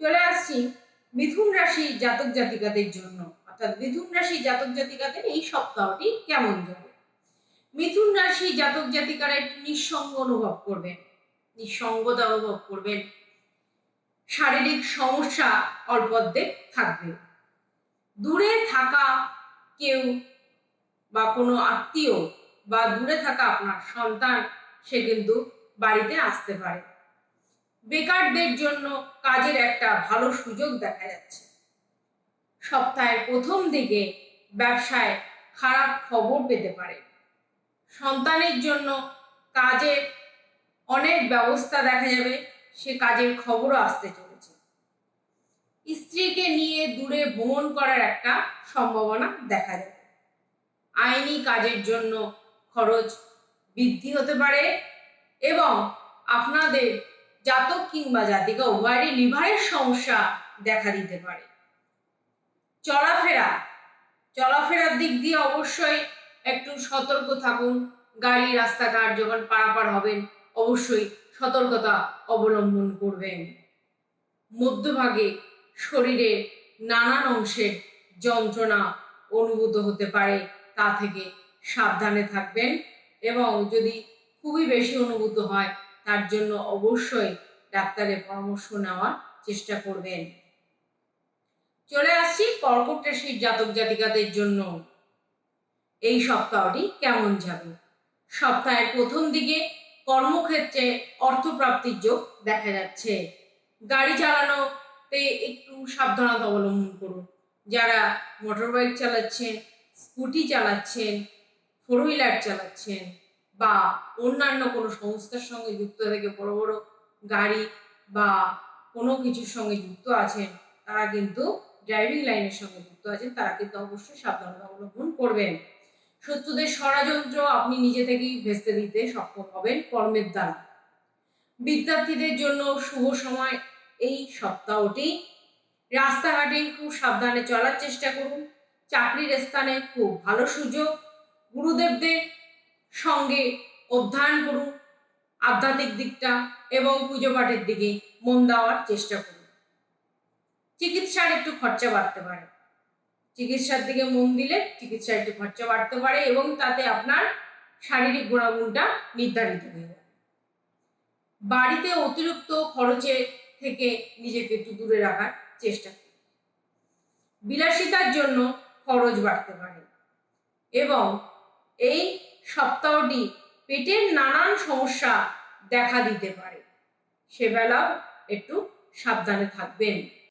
চলে আসছি মিথুন রাশি জাতক জাতিকাদের জন্য। অর্থাৎ মিথুন রাশি জাতক জাতিকাদের এই সপ্তাহটি কেমন যাবে? মিথুন রাশি জাতক জাতিকারা একটু নিঃসঙ্গ অনুভব করবেন। নিঃসঙ্গতা অনুভব করবেন। শারীরিক সমস্যা অল্প থাকবে। দূরে থাকা কেউ বা কোনো আত্মীয় বা দূরে থাকা আপনার সন্তান, সে কিন্তু বাড়িতে আসতে পারে। বেকারদের জন্য কাজের একটা ভালো সুযোগ দেখা যাচ্ছে। সপ্তাহের প্রথম দিকে ব্যবসায় খারাপ খবর পেতে পারে। সন্তানের জন্য কাজের অনেক ব্যবস্থা দেখা যাবে, সে কাজের খবরও আসতে চলেছে। স্ত্রীকে নিয়ে দূরে ভ্রমণ করার একটা সম্ভাবনা দেখা যাবে। আইনি কাজের জন্য খরচ বৃদ্ধি হতে পারে এবং আপনাদের জাতক কিংবা জাতিকা উভয়েরই লিভারের সমস্যা দেখা দিতে পারে। চলাফেরা, চলাফেরার দিক দিয়ে অবশ্যই একটু সতর্ক থাকুন। গাড়ি, রাস্তাঘাট যখন পারাপার হবেন, অবশ্যই সতর্কতা অবলম্বন করবেন। মধ্যভাগে শরীরে নানান অংশের যন্ত্রণা অনুভূত হতে পারে, তা থেকে সাবধানে থাকবেন এবং যদি খুবই বেশি অনুভূত হয় তার জন্য অবশ্যই ডাক্তারের পরামর্শ নেওয়ার চেষ্টা করবেন। চলে আসছি কর্কট রাশির জাতক জাতিকাদের জন্য। এই সপ্তাহটি কেমন যাবে? সপ্তাহের প্রথম দিকে কর্মক্ষেত্রে অর্থপ্রাপ্তির যোগ দেখা যাচ্ছে। গাড়ি চালানোতে একটু সাবধানতা অবলম্বন করুন। যারা মোটর বাইক চালাচ্ছেন, স্কুটি চালাচ্ছেন, ফোর হুইলার চালাচ্ছেন বা অন্যান্য কোনো সংস্থার সঙ্গে যুক্ত থেকে বড় বড় গাড়ি বা কোনো কিছুর সঙ্গে যুক্ত আছেন, তারা কিন্তু ড্রাইভিং লাইনের সঙ্গে যুক্ত আছেন, তারা কিন্তু অবশ্যই সাবধানতা অবলম্বন করবেন। শত্রুদের ষড়যন্ত্র আপনি নিজে থেকেই ভেস্তে দিতে সক্ষম হবেন কর্মের দ্বারা। বিদ্যার্থীদের জন্য শুভ সময় এই সপ্তাহটি। রাস্তাঘাটে খুব সাবধানে চলার চেষ্টা করুন। চাকরির স্থানে খুব ভালো সুযোগ। গুরুদেবদের সঙ্গে অধ্যয়ন করুন, আধ্যাত্মিক দিকটা এবং পুজো পাঠের দিকে মন দেওয়ার চেষ্টা করুন। চিকিৎসার একটু খরচা বাড়তে পারে। চিকিৎসার দিকে মন দিলে চিকিৎসার একটু খরচা বাড়তে পারে এবং তাতে আপনার শারীরিক গুণাগুণটা নির্ধারিত হয়ে যাবে। বাড়িতে অতিরিক্ত খরচে থেকে নিজেকে একটু দূরে রাখার চেষ্টা করুন। বিলাসিতার জন্য খরচ বাড়তে পারে এবং এই সপ্তাহটি পেটের নানান সমস্যা দেখা দিতে পারে। সেবেলাও একটু সাবধানে থাকবেন।